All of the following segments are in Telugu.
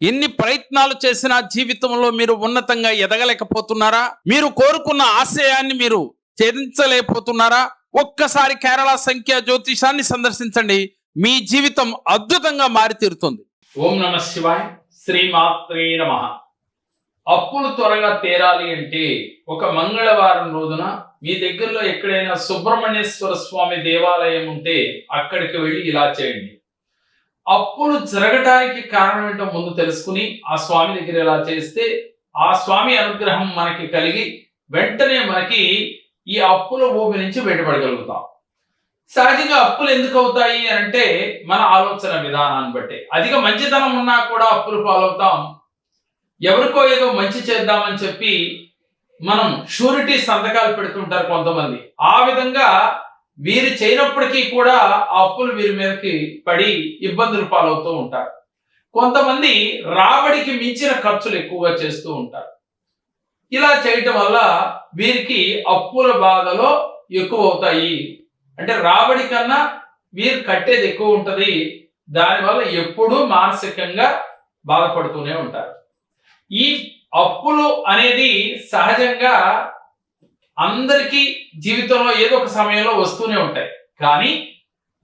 ఎన్ని ప్రయత్నాలు చేసినా జీవితంలో మీరు ఉన్నతంగా ఎదగలేకపోతున్నారా? మీరు కోరుకున్న ఆశయాన్ని మీరు ఛేదించలేకపోతున్నారా? ఒక్కసారి కేరళ సంఖ్య జ్యోతిషాన్ని సందర్శించండి. మీ జీవితం అద్భుతంగా మారి తీరుతుంది ఓం నమ శివాయ శ్రీమాత్రే నమ. అప్పులు త్వరగా తీరాలి అంటే ఒక మంగళవారం రోజున మీ దగ్గరలో ఎక్కడైనా సుబ్రహ్మణ్యేశ్వర స్వామి దేవాలయం ఉంటే అక్కడికి వెళ్ళి ఇలా చేయండి. అప్పులు జరగటానికి కారణం ఏంటో ముందు తెలుసుకుని ఆ స్వామి దగ్గర ఇలా చేస్తే ఆ స్వామి అనుగ్రహం మనకి కలిగి వెంటనే మనకి ఈ అప్పుల భూమి నుంచి బయటపడగలుగుతాం. సహజంగా అప్పులు ఎందుకు అవుతాయి అని అంటే మన ఆలోచన విధానాన్ని బట్టి. అధిక మంచితనం ఉన్నా కూడా అప్పులు పాలవుతాం. ఎవరికో ఏదో మంచి చేద్దామని చెప్పి మనం షూరిటీ సంతకాలు పెడుతుంటారు కొంతమంది. ఆ విధంగా వీరు చేయనప్పటికీ కూడా ఆ అప్పులు వీరి మీదకి పడి ఇబ్బందులు పాలవుతూ ఉంటారు. కొంతమంది రాబడికి మించిన ఖర్చులు ఎక్కువగా చేస్తూ ఉంటారు. ఇలా చేయటం వల్ల వీరికి అప్పుల బాధలో ఎక్కువ అవుతాయి. అంటే రాబడి కన్నా వీరు కట్టేది ఎక్కువ ఉంటుంది. దానివల్ల ఎప్పుడూ మానసికంగా బాధపడుతూనే ఉంటారు. ఈ అప్పులు అనేది సహజంగా అందరికీ జీవితంలో ఏదో ఒక సమయంలో వస్తూనే ఉంటాయి. కానీ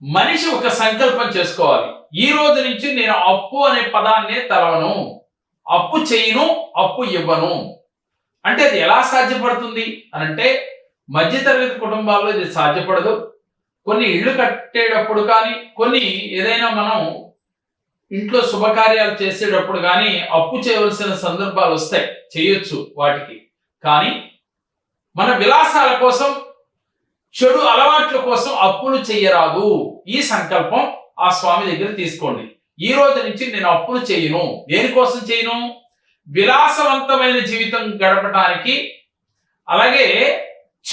మనిషి ఒక సంకల్పం చేసుకోవాలి. ఈ రోజు నుంచి నేను అప్పు అనే పదాన్నే తలవను అప్పు చేయను అప్పు ఇవ్వను. అంటే అది ఎలా సాధ్యపడుతుంది? అని అంటే మధ్యతరగతి కుటుంబాల్లో ఇది సాధ్యపడదు. కొన్ని ఇళ్ళు కట్టేటప్పుడు కానీ కొన్ని ఏదైనా మనం ఇంట్లో శుభకార్యాలు చేసేటప్పుడు కానీ అప్పు చేయవలసిన సందర్భాలు వస్తాయి. చేయొచ్చు వాటికి. కానీ మన విలాసాల కోసం చెడు అలవాట్ల కోసం అప్పులు చెయ్యరాదు. ఈ సంకల్పం ఆ స్వామి దగ్గర తీసుకోండి. ఈ రోజు నుంచి నేను అప్పులు చేయను. దేనికోసం చేయను? విలాసవంతమైన జీవితం గడపడానికి అలాగే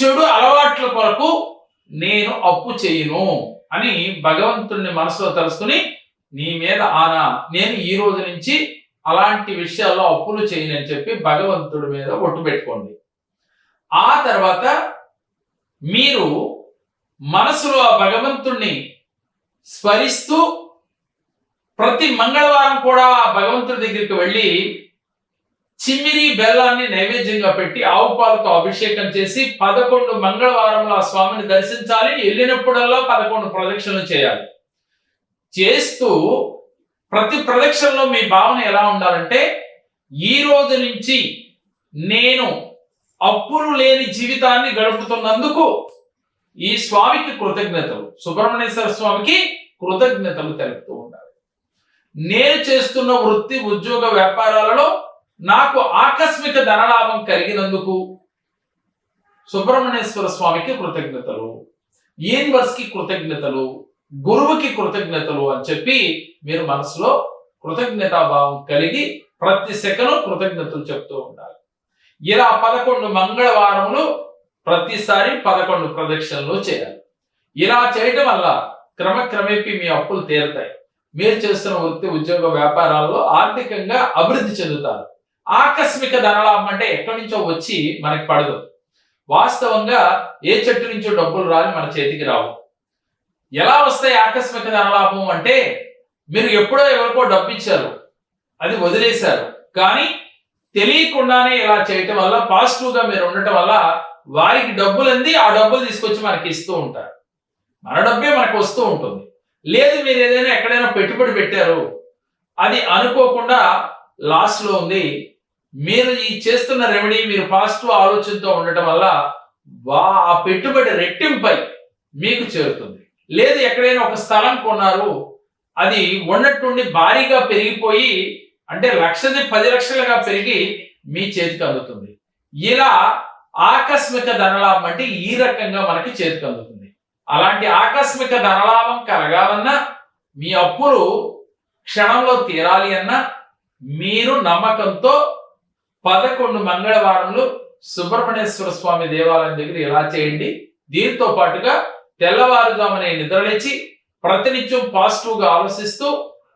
చెడు అలవాట్ల కొరకు నేను అప్పు చేయను అని భగవంతుడిని మనసులో తలుసుకుని నీ మీద ఆనా నేను ఈ రోజు నుంచి అలాంటి విషయాల్లో అప్పులు చేయను అని చెప్పి భగవంతుడి మీద ఒట్టు పెట్టుకోండి. ఆ తర్వాత మీరు మనసులో ఆ భగవంతుణ్ణి స్మరిస్తూ ప్రతి మంగళవారం కూడా ఆ భగవంతుడి దగ్గరికి వెళ్ళి చిమ్మిరి బెల్లాన్ని నైవేద్యంగా పెట్టి ఆవు పాలతో అభిషేకం చేసి పదకొండు మంగళవారంలో ఆ స్వామిని దర్శించాలి. వెళ్ళినప్పుడల్లా పదకొండు ప్రదక్షిణలు చేయాలి. చేస్తూ ప్రతి ప్రదక్షిణలో మీ భావన ఎలా ఉండాలంటే ఈ రోజు నుంచి నేను అప్పులు లేని జీవితాన్ని గడుపుతున్నందుకు ఈ స్వామికి కృతజ్ఞతలు. సుబ్రహ్మణ్యేశ్వర స్వామికి కృతజ్ఞతలు తెలుపుతూ ఉండాలి. నేను చేస్తున్న వృత్తి ఉద్యోగ వ్యాపారాలలో నాకు ఆకస్మిక ధనలాభం కలిగినందుకు సుబ్రహ్మణ్యేశ్వర స్వామికి కృతజ్ఞతలు యూనివర్స్కి కృతజ్ఞతలు గురువుకి కృతజ్ఞతలు అని చెప్పి మీరు మనసులో కృతజ్ఞతాభావం కలిగి ప్రతి సెకను కృతజ్ఞతలు చెప్తూ ఉండాలి. ఇలా పదకొండు మంగళవారములు ప్రతిసారి పదకొండు ప్రదక్షిణలు చేయాలి. ఇలా చేయటం వల్ల క్రమక్రమేపీ మీ అప్పులు తీరుతాయి. మీరు చేస్తున్న వృత్తి ఉద్యోగ వ్యాపారాల్లో ఆర్థికంగా అభివృద్ధి చెందుతారు. ఆకస్మిక ధనలాభం అంటే ఎక్కడి నుంచో వచ్చి మనకి పడదు. వాస్తవంగా ఏ చెట్టు నుంచో డబ్బులు రాని మన చేతికి రావు. ఎలా వస్తాయి ఆకస్మిక ధనలాభం అంటే మీరు ఎప్పుడో ఎవరికో డబ్బు ఇచ్చారు అది వదిలేశారు. కానీ తెలియకుండానే ఇలా చేయటం వల్ల పాజిటివ్గా మీరు ఉండటం వల్ల వారికి డబ్బులు అంది ఆ డబ్బులు తీసుకొచ్చి మనకి ఇస్తూ ఉంటారు. మన డబ్బే మనకు వస్తూ ఉంటుంది. లేదు మీరు ఏదైనా ఎక్కడైనా పెట్టుబడి పెట్టారు అది అనుకోకుండా లాస్ట్లో ఉంది మీరు ఈ చేస్తున్న రెమెడీ మీరు పాజిటివ్ ఆలోచనతో ఉండటం వల్ల వా ఆ పెట్టుబడి రెట్టింపై మీకు చేరుతుంది. లేదు ఎక్కడైనా ఒక స్థలం కొన్నారు అది ఉన్నట్టుండి భారీగా పెరిగిపోయి అంటే లక్షది పది లక్షలుగా పెరిగి మీ చేతికి అందుతుంది. ఇలా ఆకస్మిక ధనలాభం అంటే ఈ రకంగా మనకి చేతికి అందుతుంది. అలాంటి ఆకస్మిక ధనలాభం కలగాలన్నా మీ అప్పులు క్షణంలో తీరాలి అన్నా మీరు నమ్మకంతో పదకొండు మంగళవారంలో సుబ్రహ్మణ్యేశ్వర స్వామి దేవాలయం దగ్గర ఇలా చేయండి. దీంతో పాటుగా తెల్లవారుజామునే నిద్రలేచి ప్రతినిత్యం పాజిటివ్గా ఆలోచిస్తూ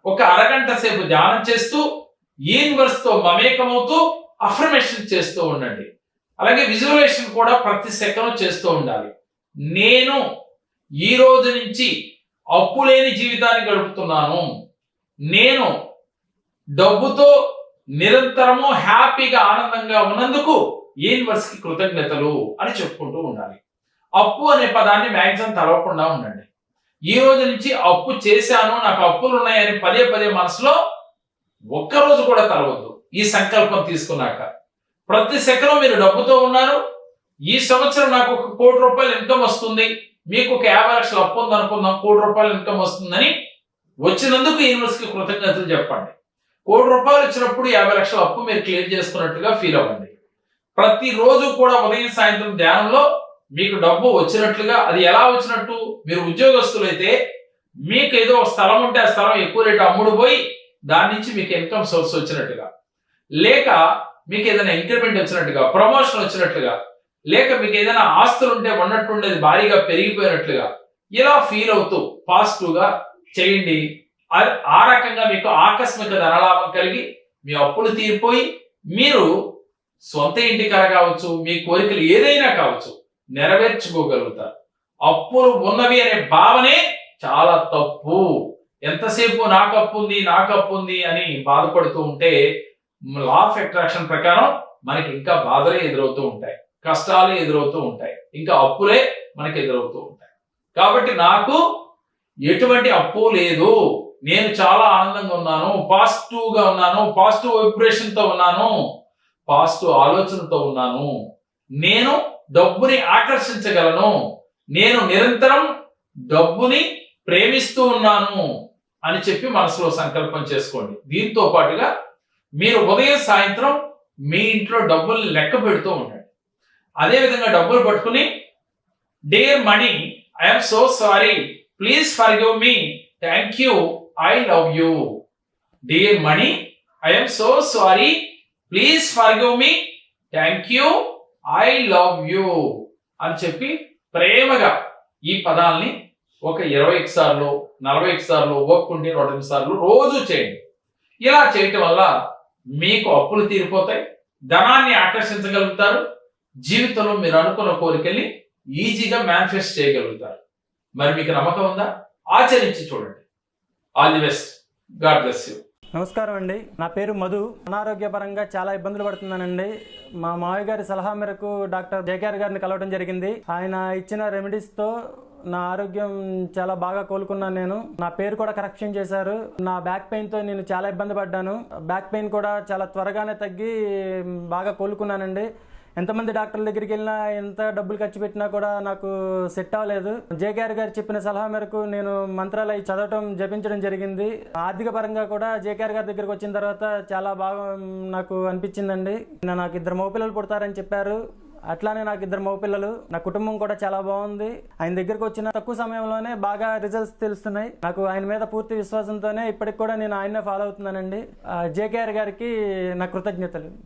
ఒక అరగంట సేపు ధ్యానం చేస్తూ యూనివర్స్తో మమేకమవుతూ అఫర్మేషన్ చేస్తూ ఉండండి. అలాగే విజువలైజేషన్ కూడా ప్రతి సెకండ్ చేస్తూ ఉండాలి. నేను ఈ రోజు నుంచి అప్పు లేని జీవితాన్ని గడుపుతున్నాను. నేను డబ్బుతో నిరంతరము హ్యాపీగా ఆనందంగా ఉన్నందుకు యూనివర్స్కి కృతజ్ఞతలు అని చెప్పుకుంటూ ఉండాలి. అప్పు అనే పదాన్ని మ్యాక్సిమం తలవకుండా ఉండండి. ఈ రోజు నుంచి అప్పు చేశాను నాకు అప్పులు ఉన్నాయని పదే పదే మనసులో ఒక్కరోజు కూడా తలవద్దు. ఈ సంకల్పం తీసుకున్నాక. ప్రతి సెకను మీరు డబ్బుతో ఉన్నారు. ఈ సంవత్సరం నాకు ఒక కోటి రూపాయలు ఇన్కమ్ వస్తుంది. మీకు ఒక యాభై లక్షలు అప్పు ఉంది అనుకుందాం. కోటి రూపాయలు ఇన్కమ్ వస్తుందని వచ్చినందుకు యూనివర్సిటీకి కృతజ్ఞతలు చెప్పండి. కోటి రూపాయలు ఇచ్చినప్పుడు యాభై లక్షల అప్పు మీరు క్లియర్ చేసుకున్నట్టుగా ఫీల్ అవ్వండి. ప్రతిరోజు కూడా ఉదయం సాయంత్రం ధ్యానంలో మీకు డబ్బు వచ్చినట్లుగా అది ఎలా వచ్చినట్టు మీరు ఉద్యోగస్తులైతే మీకు ఏదో ఒక స్థలం ఉంటే ఆ స్థలం ఎక్కువ రేటు అమ్ముడు పోయి దాని నుంచి మీకు ఇన్కమ్ సోర్స్ వచ్చినట్టుగా. లేక మీకు ఏదైనా ఇంక్రిమెంట్ వచ్చినట్టుగా ప్రమోషన్ వచ్చినట్లుగా లేక మీకు ఏదైనా ఆస్తులు ఉంటే ఉన్నట్టుండేది భారీగా పెరిగిపోయినట్లుగా ఇలా ఫీల్ అవుతూ పాజిటివ్గా చేయండి. ఆ- రకంగా మీకు ఆకస్మిక ధనలాభం కలిగి మీ అప్పులు తీరిపోయి మీరు సొంత ఇంటి కర కావచ్చు మీ కోరికలు ఏదైనా కావచ్చు నెరవేర్చుకోగలుగుతారు. అప్పులు ఉన్నవి అనే భావనే చాలా తప్పు. ఎంతసేపు నాకు అప్పు ఉంది నాకు అప్పు ఉంది అని బాధపడుతూ ఉంటే లా ఆఫ్ అట్రాక్షన్ ప్రకారం మనకి ఇంకా బాధలే ఎదురవుతూ ఉంటాయి. కష్టాలు ఎదురవుతూ ఉంటాయి. ఇంకా అప్పులే మనకి ఎదురవుతూ ఉంటాయి. కాబట్టి నాకు ఎటువంటి అప్పు లేదు. నేను చాలా ఆనందంగా ఉన్నాను. పాజిటివ్గా ఉన్నాను. పాజిటివ్ వైబ్రేషన్తో ఉన్నాను. పాజిటివ్ ఆలోచనతో ఉన్నాను. నేను డబ్బుని ఆకర్షించగలను. నేను నిరంతరం డబ్బుని ప్రేమిస్తూ ఉన్నాను. అని చెప్పి మనసులో సంకల్పం చేసుకోండి. దీంతో పాటుగా మీరు ఉదయం సాయంత్రం మీ ఇంట్లో డబ్బులు లెక్క పెడుతూ ఉండండి. అదేవిధంగా డబ్బులు పట్టుకుని dear money I'm so sorry please forgive me thank you I love you dear money I'm so sorry please forgive me thank you I love you అని చెప్పి ప్రేమగా ఈ పదాల్ని ఒక ఇరవై సార్లు నలభై సార్లు ఒక్కుంటే రెండు సార్లు రోజు చేయండి. ఇలా చేయటం వల్ల మీకు అప్పులు తీరిపోతాయి ధనాన్ని ఆకర్షించగలుగుతారు జీవితంలో మీరు అనుకున్న కోరికల్ని ఈజీగా మేనిఫెస్ట్ చేయగలుగుతారు. మరి మీకు నమ్మకం ఉందా? ఆచరించి చూడండి. All the best god bless you నమస్కారం అండి. నా పేరు మధు. అనారోగ్యపరంగా చాలా ఇబ్బందులు పడుతున్నానండి. మా మావయ్య గారి సలహా మేరకు డాక్టర్ జేకేఆర్ గారిని కలవడం జరిగింది. ఆయన ఇచ్చిన రెమెడీస్తో నా ఆరోగ్యం చాలా బాగా కోలుకున్నాను నేను. నా పేరు కూడా కరెక్షన్ చేశారు. నా బ్యాక్ పెయిన్తో నేను చాలా ఇబ్బంది పడ్డాను. బ్యాక్ పెయిన్ కూడా చాలా త్వరగానే తగ్గి బాగా కోలుకున్నానండి. ఎంతమంది డాక్టర్ల దగ్గరికి వెళ్ళినా ఎంత డబ్బులు ఖర్చు పెట్టినా కూడా నాకు సెట్ అవ్వలేదు. జేకేఆర్ గారు చెప్పిన సలహా మేరకు నేను మంత్రాలు అవి చదవటం జపించడం జరిగింది. ఆర్థిక పరంగా కూడా జేకేఆర్ గారి దగ్గరికి వచ్చిన తర్వాత చాలా బాగా నాకు అనిపించిందండి. నాకు ఇద్దరు మగపిల్లలు పుడతారని చెప్పారు. అట్లానే నాకు ఇద్దరు మగపిల్లలు నా కుటుంబం కూడా చాలా బాగుంది. ఆయన దగ్గరకు వచ్చిన తక్కువ సమయంలోనే బాగా రిజల్ట్స్ తెలుస్తున్నాయి. నాకు ఆయన మీద పూర్తి విశ్వాసంతోనే ఇప్పటికి కూడా నేను ఆయన్నే ఫాలో అవుతున్నానండి. జేకేఆర్ గారికి నా కృతజ్ఞతలు.